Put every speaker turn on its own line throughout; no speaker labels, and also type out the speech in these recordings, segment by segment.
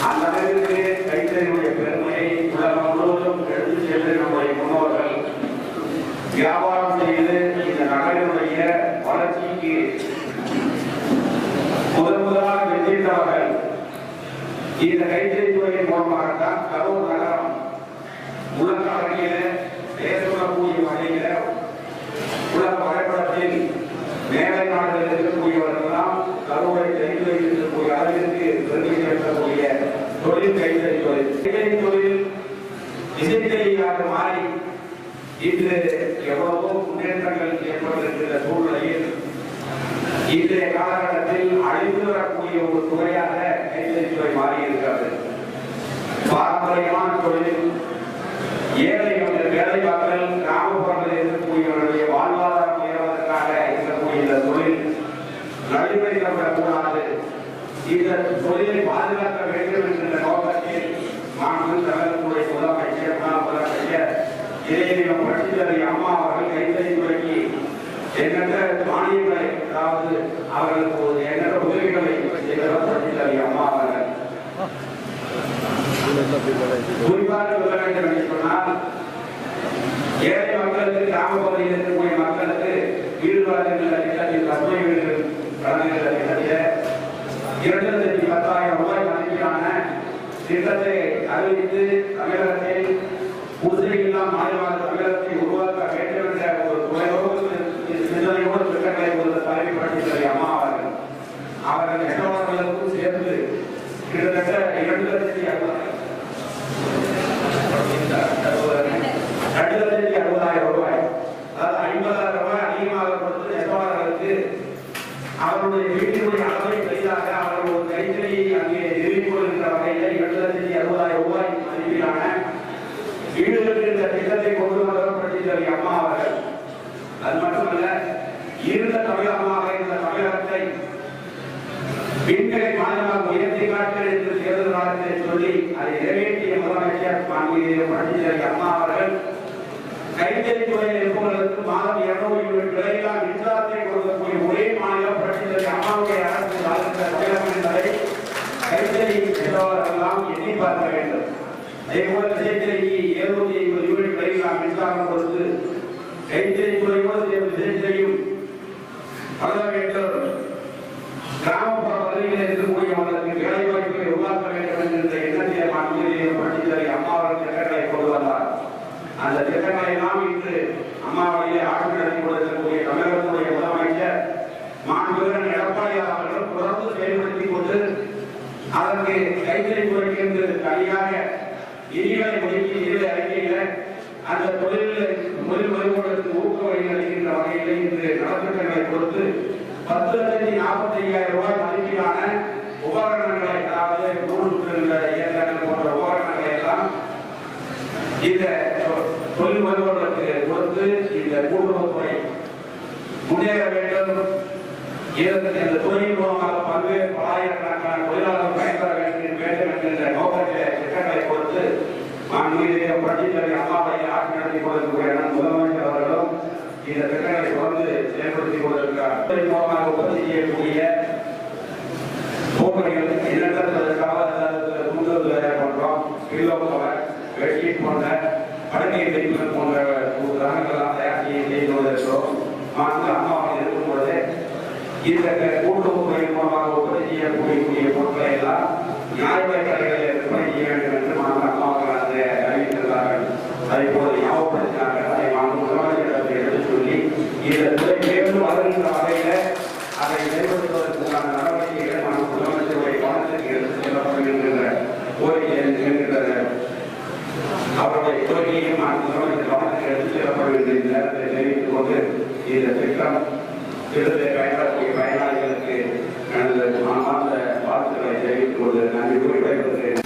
அந்த அளவிற்கு கைத்தறியுடைய பெருமையை உலகம் முழுவதும் எடுத்து சென்று நம்முடைய முன்னோர்கள் வியாபாரம் செய்து இந்த நகரினுடைய வளர்ச்சிக்கு முதன் முதலாக வெற்றிட்டவர்கள் இந்த கைத்தறித்துறையின் மூலமாகத்தான் கரூர் இன்று எவ்வளவோ முன்னேற்றங்கள் ஏற்படுகின்ற சூழ்நிலையில் இன்றைய காலகட்டத்தில் அழிந்து வரக்கூடிய ஒரு துறையாக கைத்தறித்துறை மாறி இருக்கிறது பாரம்பரியமான தொழில் ஏழை மக்கள் வேலை மக்கள் கிராமப்புறங்களில் இருக்கக்கூடியவர்களுடைய வாழ்வாதாரம் உயர்வதற்காக இருக்கக்கூடிய இந்த தொழில் நடைமுறைக்கப்படக்கூடாது இந்த தொழிலை பாதுகாக்க வேண்டும் என்கின்ற நோக்கத்தில் மாண்பு தமிழகத்துடைய முதலமைச்சர் முன்னாள் முதலமைச்சர் இளைஞரிடம் புரட்சித்தலை அம்மா அவர்கள் கைத்தறித்துறைக்கு எண்ணற்ற மானியங்களை அதாவது அவர்களுக்கு ஒரு எண்ணற்ற உதவிகளை செய்தவர் அம்மா அவர்கள் குறிப்பாக சொல்ல வேண்டும் என்று சொன்னால் ஏழை மக்களுக்கு கிராம பகுதியில் இருக்கக்கூடிய மக்களுக்கு வீடு வழங்குகின்ற திட்டத்தில் திட்டத்தில் இரண்டு லட்சத்தி பத்தாயிரம் ரூபாய் மதிப்பிலான திட்டத்தை அறிவித்து தமிழகத்தில் புதுவை இல்லா மாநிலமாக தமிழகத்தை உருவாக்க வேண்டும் என்ற ஒரு துறையோடு சிந்தனையோடு திட்டங்களை ஒரு தலைமை படுத்தி அம்மா அவர்கள் அவர்கள் நெட்டவர்களுக்கும் சேர்ந்து கிட்டத்தட்ட இரண்டு லட்சத்தி அறுபதாயிரம் ரெண்டு லட்சத்தி அறுபதாயிரம் ரூபாய் அதாவது ஐம்பதாயிரம் ரூபாய் அதிகமாக கொடுத்து நெசவாளர்களுக்கு அவருடைய வீட்டினுடைய அளவை பெரிதாக அவர்கள் ஒரு கைத்தறியை அங்கே நிறுவிக் கொள்கின்ற வகையில் இரண்டு லட்சத்தி அறுபதாயிரம் ரூபாய் மதிப்பிலான வீடுகளுக்கு இந்த திட்டத்தை கொண்டு வரப்படுத்தி அம்மா அவர்கள் அது மட்டுமல்ல இருந்த தமிழகமாக இருந்த தமிழகத்தை பெண்களை மாநிலமாக உயர்த்தி காட்டுங்கள் என்று தேர்தல் காலத்திலே சொல்லி அதை நிறைவேற்றிய முதலமைச்சர் மாண்புமிகு புரட்சித்தலை அம்மா அவர்கள் கைத்தறி துறையில் இருப்பவர்களுக்கு மாதம் இருநூறு யூனிட் விலையில்லா மின்சாரத்தை கொடுக்கக்கூடிய ஒரே மாநிலம் புரட்சித்தலை அம்மாவுடைய அரசு ஆளுகிற தமிழகம் என்பதை கைத்தறி செல்பவர்களெல்லாம் எண்ணி பார்க்க வேண்டும். அதே போல விசைத்தறிக்கு எழுநூத்தி ஐம்பது யூனிட் விலையில்லா மின்சாரம் கொடுத்து கைத்தறி துறையோடு சேர்ந்து விசைத்தறியும் வளர வேண்டும் கிராமப்புற பகுதிகளில் இருக்கக்கூடிய மக்களுக்கு வேலை வாய்ப்பை உருவாக்க வேண்டும் என்கின்ற எண்ணத்தை மாண்புமிகு புரட்சித்தலை அம்மா அவர்கள் திட்டங்களை கொண்டு வந்தார் அந்த திட்டங்களை எல்லாம் இன்று அம்மாவையே ஆட்சி நடத்தி கொண்டிருக்கக்கூடிய தமிழகத்துடைய முதலமைச்சர் மாண்புமிகு எடப்பாடியார் அவர்கள் தொடர்ந்து செயல்படுத்திக் கொண்டு அதற்கு கைத்தறி துறைக்கு என்று தனியாக நிதிகளை ஒதுக்கி அறிக்கையில அந்த தொழிலில் தொழில் முறைவோடுக்கு ஊக்க வழி அளிக்கின்ற வகையில் இன்று நலத்திட்டங்களை கொடுத்து பத்து லட்சத்தி நாற்பத்தி ஐயாயிரம் ரூபாய் மதிப்பிலான உபகரணங்களை அதாவது நூல் இயந்திரங்கள் போன்ற உபகரணங்களை எல்லாம் இந்த தொழில் முறைவோர்களுக்கு கூட்டுறவுத்துறை முன்னேற வேண்டும். இதற்கு இந்த துறையின் மூலமாக பல்வேறு பலாயிரக்கணக்கான தொழிலாளர்கள் பயன்பெற வேண்டும் வேண்டும் என்கின்ற நோக்கத்திலே திட்டங்களை கொடுத்து மாண்புமிகு புரட்சித்தலை அம்மாவை ஆட்சி நடத்தி கொண்டிருக்கிற முதலமைச்சர் அவர்களும் இந்த திட்டங்களை தொடர்ந்து செயல்படுத்தி கொண்டிருக்கிறார். துறை மூலமாக உற்பத்தி செய்யக்கூடிய கோப்பைகள் எண்ணற்றதற்காக கூட்டுறவு தயார் பண்றோம் பில்லோ கவர் பெட்ஷீட் போன்ற படுக்கை தைப்புகள் போன்ற ஒரு ரகங்கள்லாம் தயார் செய்ய செய்து கொண்டிருக்கிறோம். மாநில அம்மாவாக இருக்கும் பொழுது இந்த கூட்டுறவு துறை மூலமாக உற்பத்தி செய்யக்கூடிய பொருட்களை எல்லாம் நியாய கடைகளில் விற்பனை செய்ய வேண்டும் என்று மாநில அம்மாவர்கள் அதை அறிவித்திருந்தார்கள். அதை இப்போது ஞாபகப்படுத்தினார்கள். அதை மாநில முதலமைச்சரிடத்தில் எடுத்து சொல்லி இந்த துறை மேலும் வளர்கின்ற வகையில் அதை செயல்படுத்துவதற்கான நடவடிக்கைகளை மாநில முதலமைச்சருடைய கவனத்திற்கு எடுத்து செல்லப்படுகின்ற கோரிக்கை என்கின்ற அவருடைய கோரிக்கையும் மாநில முதலமைச்சர் கவனத்திற்கு எடுத்து செல்லப்பட வேண்டிய இந்த நேரத்தை தெரிவித்துக் கொண்டு இந்த திட்டம் திட்டத்தை பயன்படக்கூடிய பயனாளிகளுக்கு எனது மனமார்ந்த வாழ்த்துக்களை தெரிவித்துக் கொண்டு நன்றி கூறி விடைபெறுகிறேன்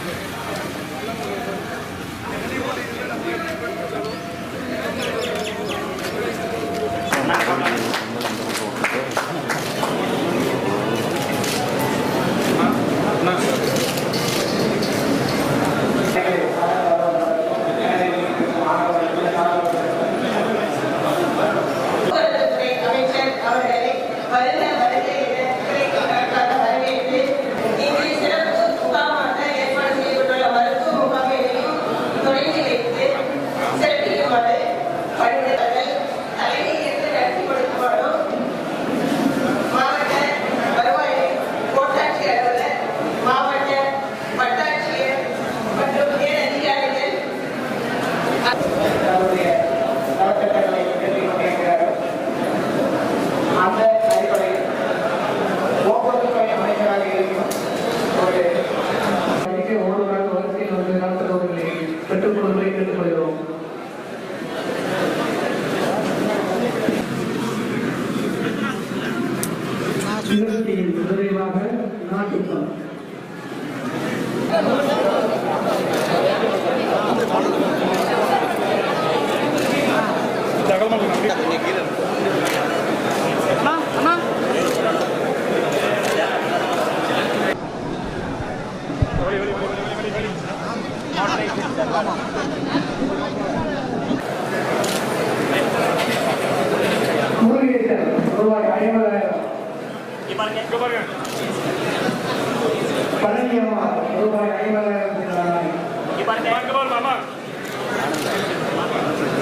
பழனியம்மா ரூபாய் ஐம்பதாயிரம் செலுத்தினார்.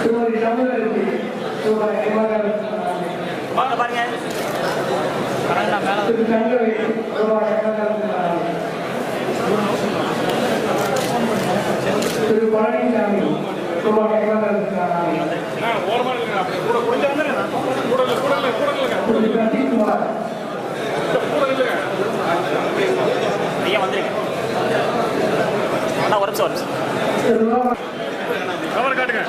திருமதி தமிழரசி ரூபாய் ஐம்பதாயிரம் செலுத்தினார். திரு தங்கவேல் ரூபாய் ஐம்பதாயிரம் செலுத்தினார். திரு பழனிசாமி ரூபாய் ஐம்பதாயிரம் செலுத்தினார். திரு
அண்ணா ஒரு நிமிஷம் ஒரு நிமிஷம்
திரு லோகா
கவர் காட்டுங்க